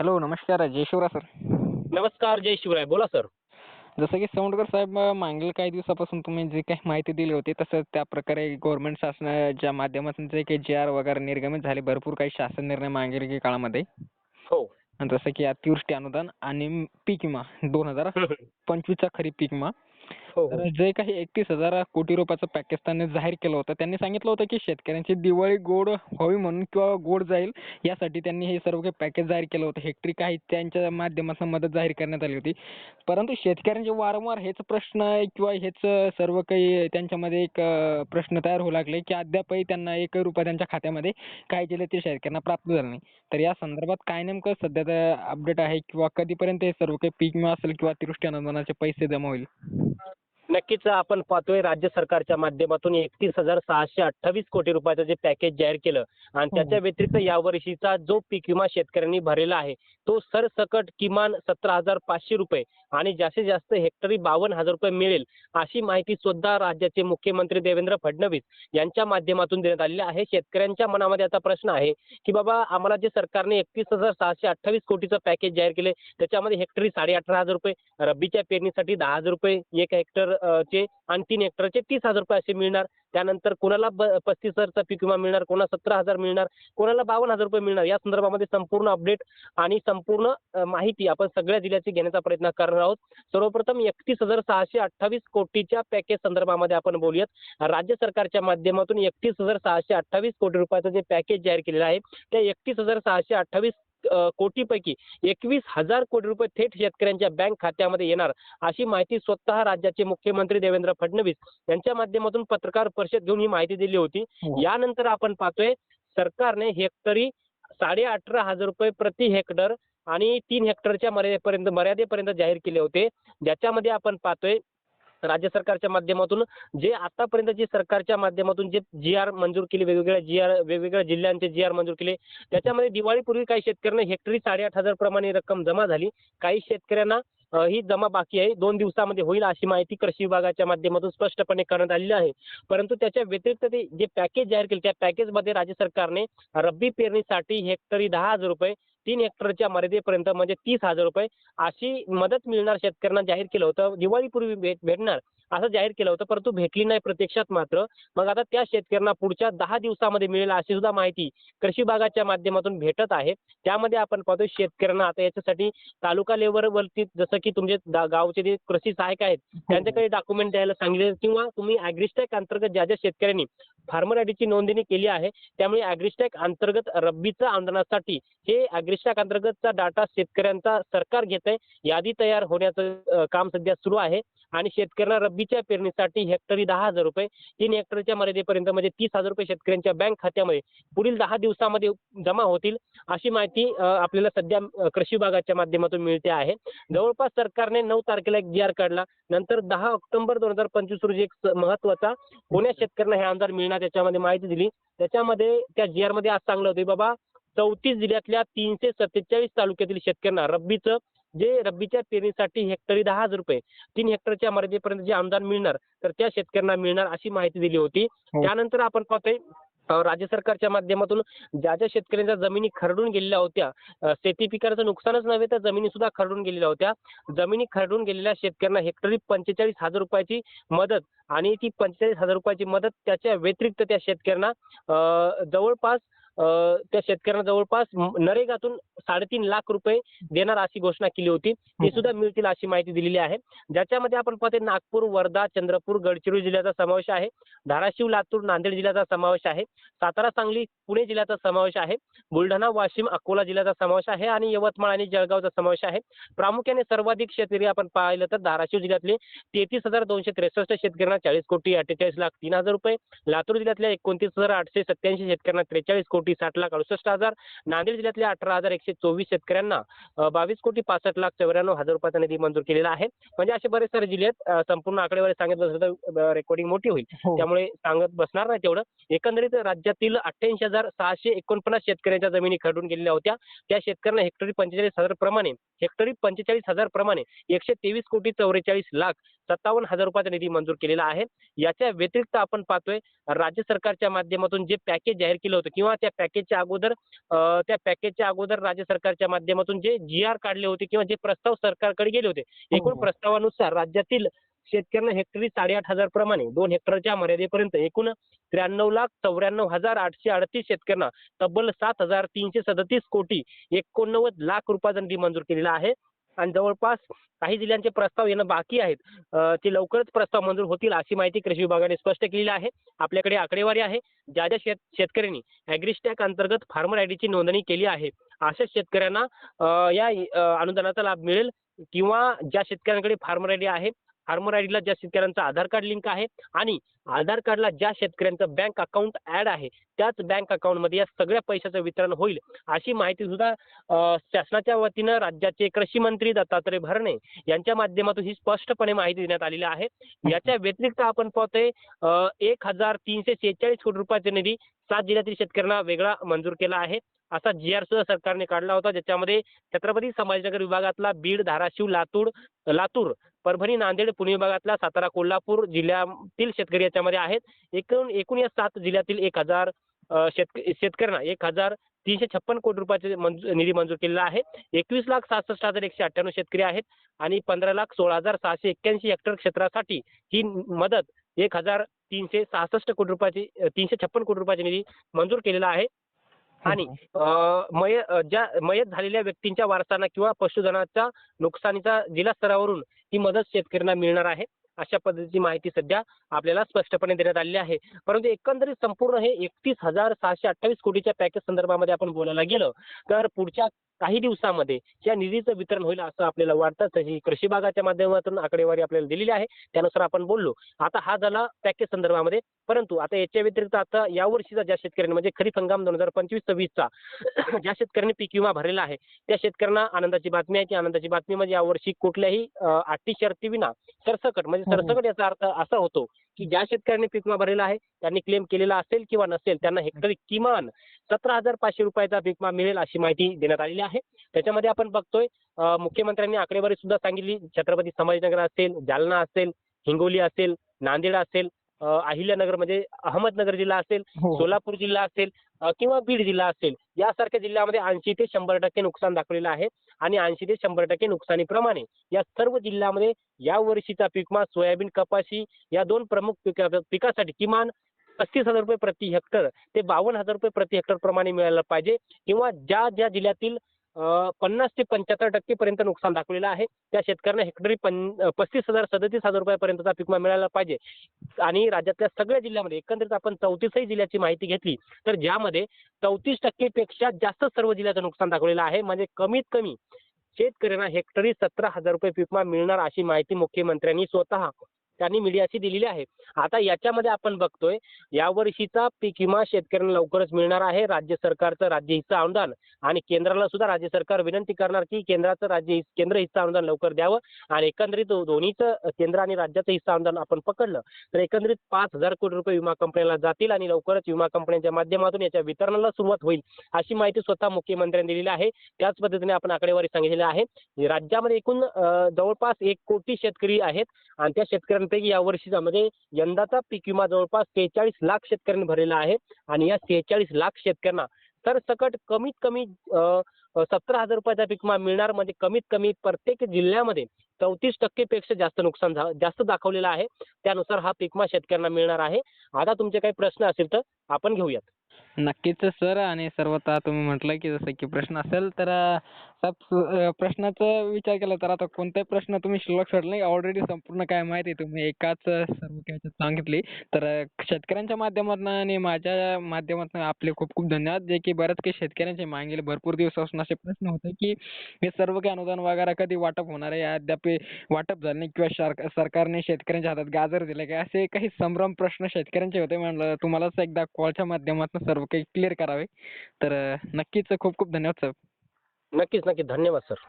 Hello नमस्कार जय Shivray sir. नमस्कार जय शिवराय. बोला सर. जसं की सौंडकर साहेब मागील काही दिवसापासून तुम्ही जी काही माहिती दिली होती तसं त्या प्रकारे गव्हर्नमेंट शासनाच्या माध्यमातून जे काही जी आर वगैरे निर्गमित झाले भरपूर काही शासन निर्णय मागील काळामध्ये. हो. जसं की अतिवृष्टी अनुदान आणि पीक विमा दोन हजार पंचवीसचा खरीप पीक विमा. हो, हो. तर जे काही एकतीस हजार कोटी रुपयाचं पॅकेज त्यांनी जाहीर केलं होतं त्यांनी सांगितलं होतं की शेतकऱ्यांची दिवाळी गोड व्हावी म्हणून किंवा गोड जाईल यासाठी त्यांनी हे सर्व काही पॅकेज जाहीर केलं होतं. हेक्टरी काही त्यांच्या माध्यमातून मदत जाहीर करण्यात आली होती. परंतु शेतकऱ्यांचे वारंवार हेच प्रश्न किंवा हेच सर्व काही त्यांच्यामध्ये एक प्रश्न तयार होऊ लागले की अद्यापही त्यांना एक रुपया त्यांच्या खात्यामध्ये काय केले ते शेतकऱ्यांना प्राप्त झालं नाही. तर या संदर्भात काय नेमकं सध्या अपडेट आहे किंवा कधीपर्यंत हे सर्व काही पीक विमा असेल किंवा अतिवृष्टी अनुदानाचे पैसे जमा होईल? नक्कीच आपण पाहतोय राज्य सरकारच्या माध्यमातून एकतीस हजार सहाशे अठ्ठावीस कोटी रुपयाचं जे पॅकेज जाहीर केलं आणि त्याच्या व्यतिरिक्त यावर्षीचा जो पीक विमा शेतकऱ्यांनी भरलेला आहे तो सरसकट किमान सतरा हजार पाचशे रुपये आणि जास्तीत जास्त हेक्टरी बावन्न हजार रुपये मिळेल अशी माहिती सुद्धा राज्याचे मुख्यमंत्री देवेंद्र फडणवीस यांच्या माध्यमातून देण्यात आलेली आहे. शेतकऱ्यांच्या मनामध्ये आता प्रश्न आहे की बाबा आम्हाला जे सरकारने एकतीस हजार सहाशे अठ्ठावीस कोटीचं पॅकेज जाहीर केले त्याच्यामध्ये हेक्टरी साडे अठरा हजार रुपये रब्बीच्या पेरणीसाठी दहा हजार रुपये एक हेक्टर चे आणि तीन हेक्टरचे तीस हजार रुपये असे मिळणार. त्यानंतर कोणाला ब पस्तीस हजारचा पीक विमा मिळणार कोणाला सतरा हजार मिळणार कोणाला बावन्न हजार रुपये मिळणार या संदर्भामध्ये संपूर्ण अपडेट आणि संपूर्ण माहिती आपण सगळ्या जिल्ह्याची घेण्याचा प्रयत्न करणार आहोत. सर्वप्रथम एकतीस हजार सहाशे अठ्ठावीस कोटीच्या पॅकेज संदर्भामध्ये आपण बोलूयात. राज्य सरकारच्या माध्यमातून एकतीस हजार सहाशे अठ्ठावीस कोटी रुपयाचं जे पॅकेज जाहीर केलेलं आहे त्या एकतीस हजार सहाशे अठ्ठावीस कोटीपैकी एकवीस हजार कोटी रुपये थेट शेतकऱ्यांच्या बँक खात्यामध्ये येणार अशी माहिती स्वतः राज्याचे मुख्यमंत्री देवेंद्र फडणवीस यांच्या माध्यमातून पत्रकार परिषद घेऊन ही माहिती दिली होती हो. यानंतर आपण पाहतोय सरकारने हेक्टरी साडे अठरा हजार रुपये प्रति हेक्टर आणि तीन हेक्टरच्या मर्यादेपर्यंत मर्यादेपर्यंत जाहीर केले होते ज्याच्यामध्ये आपण पाहतोय राज्य सरकारच्या माध्यमातून जे आतापर्यंत जे सरकारच्या माध्यमातून जे जी आर मंजूर केले वेगवेगळ्या जी आर वेगवेगळ्या जिल्ह्यांचे जी आर मंजूर केले त्याच्यामध्ये दिवाळीपूर्वी काही शेतकऱ्यांना हेक्टरी साडेआठ हजार प्रमाणे रक्कम जमा झाली. काही शेतकऱ्यांना ही जमा बाकी आहे. दोन दिवसामध्ये होईल अशी माहिती कृषी विभागाच्या माध्यमातून स्पष्टपणे करण्यात आलेली आहे. परंतु त्याच्या व्यतिरिक्त ते जे पॅकेज जाहीर केले त्या पॅकेजमध्ये राज्य सरकारने रब्बी पेरणीसाठी हेक्टरी दहा हजार रुपये तीन हेक्टरच्या मर्यादेपर्यंत म्हणजे तीस हजार रुपये अशी मदत मिळणार शेतकऱ्यांना जाहीर केलं होतं. दिवाळीपूर्वी भेट भेटणार. असं जाहीर केलं होतं. परंतु भेटली नाही प्रत्यक्षात मात्र. मग आता त्या शेतकऱ्यांना पुढच्या दहा दिवसामध्ये मिळेल अशी सुद्धा माहिती कृषी विभागाच्या माध्यमातून भेटत आहे. त्यामध्ये आपण पाहतो शेतकऱ्यांना आता याच्यासाठी तालुका लेवलवरती जसं की तुमचे गावचे जे कृषी सहाय्यक आहेत त्यांच्याकडे डॉक्युमेंट द्यायला सांगितले किंवा तुम्ही ॲग्रिस्टॅक अंतर्गत ज्या ज्या शेतकऱ्यांनी फार्मर आयडीची नोंदणी केली आहे त्यामुळे ॲग्रिस्टॅक अंतर्गत रब्बीच्या आंदोलनासाठी हे ॲग्रिस्टॅक अंतर्गतचा डाटा शेतकऱ्यांचा सरकार घेत आहे यादी तयार होण्याचं काम सध्या सुरू आहे. आणि शेतकऱ्यांना रब्बीच्या पेरणीसाठी हेक्टरी दहा हजार रुपये. तीन हेक्टरच्या मर्यादेपर्यंत म्हणजे तीस हजार रुपये शेतकऱ्यांच्या बँक खात्यामध्ये पुढील दहा दिवसामध्ये जमा होतील अशी माहिती आपल्याला सध्या कृषी विभागाच्या माध्यमातून मिळते आहे. जवळपास सरकारने नऊ तारखेला एक जी आर काढला. नंतर दहा ऑक्टोबर दोन हजार पंचवीस रोजी एक महत्त्वाचा कोण्या शेतकऱ्यांना हे अंदाज मिळणार त्याच्यामध्ये माहिती दिली. त्याच्यामध्ये त्या जी आरमध्ये आज सांगलं होतं बाबा चौतीस जिल्ह्यातल्या तीनशे सत्तेचाळीस तालुक्यातील शेतकऱ्यांना रब्बीचं जे रब्बीच्या पेरणीसाठी हेक्टरी दहा हजार रुपये तीन हेक्टरच्या मर्यादेपर्यंत जे अनुदान मिळणार तर त्या शेतकऱ्यांना मिळणार अशी माहिती दिली होती हो. त्यानंतर आपण पाहतोय राज्य सरकारच्या माध्यमातून ज्या ज्या शेतकऱ्यांच्या जमिनी खरडून गेलेल्या होत्या शेती पिकाचं नुकसानच नव्हे तर जमिनी सुद्धा खरडून गेलेल्या होत्या जमिनी खरडून गेलेल्या शेतकऱ्यांना हेक्टरी पंचेचाळीस हजार रुपयाची मदत आणि ती पंचेचाळीस हजार रुपयाची मदत त्याच्या व्यतिरिक्त त्या शेतकऱ्यांना जवळपास त्या शेतकऱ्यांना जवळपास नरेगातून साडेतीन लाख रुपये देणार अशी घोषणा केली होती. ते सुद्धा मिळतील अशी माहिती दिलेली आहे. ज्याच्यामध्ये आपण पाहतो नागपूर वर्धा चंद्रपूर गडचिरोली जिल्ह्याचा समावेश आहे. धाराशिव लातूर नांदेड जिल्ह्याचा समावेश आहे. सातारा सांगली पुणे जिल्ह्याचा समावेश आहे. बुलढाणा वाशिम अकोला जिल्ह्याचा समावेश आहे आणि यवतमाळ आणि जळगावचा समावेश आहे. प्रामुख्याने सर्वाधिक शेतकरी आपण पाहिलं तर धाराशिव जिल्ह्यातले तेहतीस हजार दोनशे त्रेसष्ट शेतकऱ्यांना चाळीस कोटी अठ्ठेचाळीस लाख तीन हजार रुपये लातूर जिल्ह्यातल्या एकोणतीस हजार आठशे सत्याऐंशी शेतकऱ्यांना त्रेचाळीस कोटी साठ लाख अडुसष्ट हजार. नांदेड जिल्ह्यातल्या अठरा हजार एकशे चोवीस शेतकऱ्यांना बावीस कोटी पासष्ट लाख चौऱ्याण्णव हजार रुपयाचा निधी मंजूर केलेला आहे. म्हणजे असे बरेच सारे जिल्हे आहेत अ, संपूर्ण आकडेवारी सांगत बसलं तर रेकॉर्डिंग मोठी होईल. हो. त्यामुळे सांगत बसणार नाही तेवढं. एकंदरीत राज्यातील अठ्ठ्याऐंशी हजार सहाशे एकोणपन्नास शेतकऱ्यांच्या जमिनी खरडून गेलेल्या होत्या. त्या शेतकऱ्यांना हेक्टरी पंचेचाळीस हजार प्रमाणे हेक्टरी पंचेचाळीस हजार प्रमाणे एकशे तेवीस कोटी चौवेचाळीस लाख सत्तावन्न हजार रुपयाचा निधी मंजूर केलेला आहे. याच्या व्यतिरिक्त आपण पाहतोय राज्य सरकारच्या माध्यमातून जे पॅकेज जाहीर केलं होतं किंवा त्या पॅकेजच्या अगोदर त्या पॅकेजच्या अगोदर राज्य सरकारच्या माध्यमातून जे जी आर काढले होते किंवा जे प्रस्ताव सरकारकडे गेले होते एकूण हो. प्रस्तावानुसार राज्यातील शेतकऱ्यांना हेक्टरी साडेआठ हजार प्रमाणे दोन हेक्टरच्या मर्यादेपर्यंत एकूण त्र्याण्णव लाख चौऱ्याण्णव हजार आठशे अडतीस शेतकऱ्यांना तब्बल सात हजार तीनशे सदतीस कोटी एकोणनव्वद लाख रुपयाचा निधी मंजूर केलेला आहे आणि जवळपास काही जिल्ह्यांचे प्रस्ताव येणं बाकी आहेत. ते लवकरच प्रस्ताव मंजूर होतील अशी माहिती कृषी विभागाने स्पष्ट केलेली आहे. आपल्याकडे आकडेवारी आहे. ज्या ज्या शेत शेतकऱ्यांनी ॲग्रिस्टॅक अंतर्गत फार्मर आयडीची नोंदणी केली आहे अशा शेतकऱ्यांना या अनुदानाचा लाभ मिळेल किंवा ज्या शेतकऱ्यांकडे फार्मर आयडी आहे फार्मर आयडीला ज्या शेतकऱ्यांचा आधार कार्ड लिंक आहे आणि आधार कार्डला ज्या शेतकऱ्यांचं बँक अकाउंट ऍड आहे त्याच बँक अकाउंटमध्ये या सगळ्या पैशाचं वितरण होईल अशी माहिती सुद्धा शासनाच्या वतीनं राज्याचे कृषी मंत्री दत्तात्रय भरणे यांच्या माध्यमातून ही स्पष्टपणे माहिती देण्यात आलेली आहे. याच्या व्यतिरिक्त आपण पाहतोय एक हजार तीनशे शेहेचाळीस कोटी रुपयाचा निधी सात जिल्ह्यातील शेतकऱ्यांना वेगळा मंजूर केला आहे. असा जी आर सुद्धा सरकारने काढला होता ज्याच्यामध्ये छत्रपती संभाजीनगर विभागातला बीड धाराशिव लातूर लातूर परभणी नांदेड पुणे विभागातला सातारा कोल्हापूर जिल्ह्यातील शेतकरी याच्यामध्ये आहेत. एकूण एकूण या सात जिल्ह्यातील एक हजार शेतक शेतकऱ्यांना एक हजार तीनशे छप्पन कोटी रुपयाचे मंजू- निधी मंजूर केलेला आहे. एकवीस लाख सहासष्ट हजार एकशे अठ्ठ्याण्णव शेतकरी आहेत आणि पंधरा लाख सोळा हजार सहाशे एक्क्याऐंशी हेक्टर क्षेत्रासाठी ही मदत एक हजार तीनशे सहासष्ट कोटी रुपयाची तीनशे छप्पन कोटी रुपयाची निधी मंजूर केलेला आहे. आणि अं, मय अं, ज्या मयत झालेल्या व्यक्तींच्या वारसांना किंवा पशुधनाच्या नुकसानीचा जिल्हा स्तरावरून ही मदत शेतकऱ्यांना मिळणार आहे. अशा पद्धतीची माहिती सध्या आपल्याला स्पष्टपणे देण्यात आलेली आहे. परंतु एकंदरीत संपूर्ण हे एकतीस हजार सहाशे अठ्ठावीस कोटीच्या पॅकेज संदर्भामध्ये आपण बोलायला गेलो तर पुढच्या काही दिवसामध्ये या निधीचं वितरण होईल असं आपल्याला वाटतं. तशी कृषी विभागाच्या माध्यमातून आकडेवारी आपल्याला दिलेली आहे. त्यानुसार आपण बोललो. आता हा झाला पॅकेज संदर्भामध्ये. परंतु आता याच्या व्यतिरिक्त आता यावर्षीचा ज्या शेतकऱ्यांनी म्हणजे खरीप हंगाम दोन हजार पंचवीस सव्वीसचा ज्या शेतकऱ्यांनी पीक विमा भरलेला आहे त्या शेतकऱ्यांना आनंदाची बातमी आहे की आनंदाची बातमी म्हणजे यावर्षी कुठल्याही अटी शर्ती विना सरसकट म्हणजे सरसकट याचा अर्थ असा होतो की ज्या शेतकऱ्यांनी पीक विमा भरलेला आहे त्यांनी क्लेम केलेला असेल किंवा नसेल त्यांना हेक्टरी किमान सतरा हजार पाचशे रुपयाचा पीक विमा मिळेल अशी माहिती देण्यात आलेली आहे. त्याच्यामध्ये आपण बघतोय मुख्यमंत्र्यांनी आकडेवारी सुद्धा सांगितली छत्रपती संभाजीनगर असेल जालना असेल हिंगोली असेल नांदेड असेल अं, अहिल्यानगर म्हणजे अहमदनगर जिल्हा असेल हो. सोलापूर जिल्हा असेल अ, किंवा बीड जिल्हा असेल यासारख्या जिल्ह्यामध्ये ऐंशी ते शंभर टक्के नुकसान दाखवलेलं आहे आणि ऐंशी ते शंभर टक्के नुकसानीप्रमाणे या सर्व जिल्ह्यामध्ये या वर्षीचा पीक विमा सोयाबीन कपाशी या दोन प्रमुख पिका पिकासाठी किमान पस्तीस हजार रुपये प्रति हेक्टर ते बावन्न हजार रुपये प्रति हेक्टर प्रमाणे मिळायला पाहिजे किंवा ज्या ज्या जिल्ह्यातील पन्नास ते पंच्याहत्तर टक्के पर्यंत नुकसान दाखवलेलं आहे. त्या शेतकऱ्यांना हेक्टरी पन पस्तीस हजार सदतीस हजार रुपयापर्यंतचा पीक विमा मिळायला पाहिजे. आणि राज्यातल्या सगळ्या जिल्ह्यामध्ये एकंदरीत आपण चौतीसही जिल्ह्याची माहिती घेतली तर ज्यामध्ये चौतीस टक्केपेक्षा जास्त सर्व जिल्ह्याचं नुकसान दाखवलेलं आहे. म्हणजे कमीत कमी शेतकऱ्यांना हेक्टरी सतरा हजार रुपये पीक विमा मिळणार अशी माहिती मुख्यमंत्र्यांनी स्वतः त्यांनी मीडियाशी दिलेली आहे. आता याच्यामध्ये आपण बघतोय यावर्षीचा पीक विमा शेतकऱ्यांना लवकरच मिळणार आहे. राज्य सरकारचं राज्य हिस्सा अनुदान आणि केंद्राला सुद्धा राज्य सरकार विनंती करणार की केंद्राचं राज्य केंद्र हिस्सा अनुदान लवकर द्यावं आणि एकंदरीत दोन्हीचं केंद्र आणि राज्याचं हिस्सा अनुदान आपण पकडलं तर एकंदरीत पाच हजार कोटी रुपये विमा कंपन्याला जातील आणि लवकरच विमा कंपन्यांच्या माध्यमातून याच्या वितरणाला सुरुवात होईल अशी माहिती स्वतः मुख्यमंत्र्यांनी दिलेली आहे. त्याच पद्धतीने आपण आकडेवारी सांगितलेली आहे. राज्यामध्ये एकूण जवळपास एक कोटी शेतकरी आहेत आणि त्या शेतकऱ्यांना या वर्षीचा म्हणजे यंदाचा पीक विमा जवळपास सेहेचाळीस लाख शेतकऱ्यांनी भरलेला आहे. आणि या सेहेचाळीस लाख शेतकऱ्यांना सरसकट कमीत कमी सतरा हजार रुपयाचा पीक विमा मिळणार. म्हणजे कमीत कमी प्रत्येक जिल्ह्यामध्ये चौतीस टक्केपेक्षा जास्त नुकसान झा- जास्त दाखवलेलं आहे. त्यानुसार हा पीक विमा शेतकऱ्यांना मिळणार आहे. आता तुमचे काही प्रश्न असेल तर आपण घेऊयात. नक्कीच सर. आणि सर्वतः तुम्ही म्हटलं की जसं की प्रश्न असेल तर साहेब प्रश्नाचा विचार केला तर आता कोणताही प्रश्न तुम्ही शिल्लक नाही. ऑलरेडी संपूर्ण काय माहिती आहे तुम्ही एकाच सर्व काही याच्यात सांगितली. तर शेतकऱ्यांच्या माध्यमातून आणि माझ्या माध्यमातून आपले खूप खूप धन्यवाद. जे की बऱ्याच काही शेतकऱ्यांचे मागील भरपूर दिवसापासून असे प्रश्न होते की हे सर्व काही अनुदान वगैरे कधी वाटप होणार आहे? अद्याप वाटप झालं नाही किंवा शार- सरकारने शेतकऱ्यांच्या हातात गाजर दिले काय असे काही संभ्रम प्रश्न शेतकऱ्यांचे होते. म्हणलं तुम्हालाच एकदा कॉलच्या माध्यमातून सर्व काही क्लिअर करावे. तर नक्कीच खूप खूप धन्यवाद सर नक्कीच नक्कीच. धन्यवाद सर.